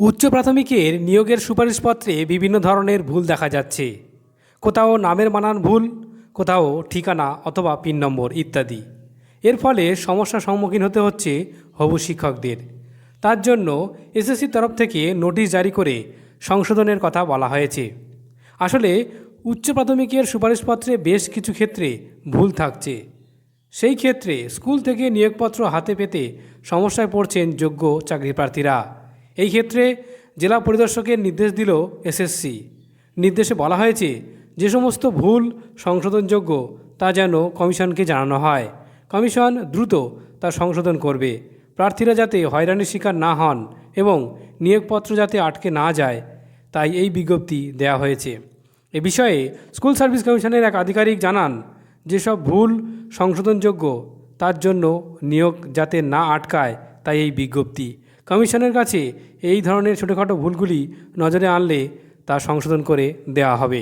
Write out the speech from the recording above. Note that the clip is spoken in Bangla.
উচ্চ প্রাথমিকের নিয়োগের সুপারিশপত্রে বিভিন্ন ধরনের ভুল দেখা যাচ্ছে। কোথাও নামের বানান ভুল, কোথাও ঠিকানা অথবা পিন নম্বর ইত্যাদি। এর ফলে সমস্যার সম্মুখীন হতে হচ্ছে হবু শিক্ষকদের। তার জন্য এসএসসির তরফ থেকে নোটিশ জারি করে সংশোধনের কথা বলা হয়েছে। আসলে উচ্চ প্রাথমিকের সুপারিশপত্রে বেশ কিছু ক্ষেত্রে ভুল থাকছে। সেই ক্ষেত্রে স্কুল থেকে নিয়োগপত্র হাতে পেতে সমস্যায় পড়ছেন যোগ্য চাকরি প্রার্থীরা এই ক্ষেত্রে জেলা পরিদর্শকের নির্দেশ দিল এসএসসি নির্দেশে বলা হয়েছে, যে সমস্ত ভুল সংশোধনযোগ্য তা যেন কমিশনকে জানানো হয়। কমিশন দ্রুত তা সংশোধন করবে। প্রার্থীরা যাতে হয়রানির শিকার না হন এবং নিয়োগপত্র যাতে আটকে না যায়, তাই এই বিজ্ঞপ্তি দেওয়া হয়েছে। এ বিষয়ে স্কুল সার্ভিস কমিশনের এক আধিকারিক জানান, যেসব ভুল সংশোধনযোগ্য তার জন্য নিয়োগ যাতে না আটকায়, তাই এই বিজ্ঞপ্তি। কমিশনের কাছে এই ধরনের ছোটোখাটো ভুলগুলি নজরে আনলে তা সংশোধন করে দেয়া হবে।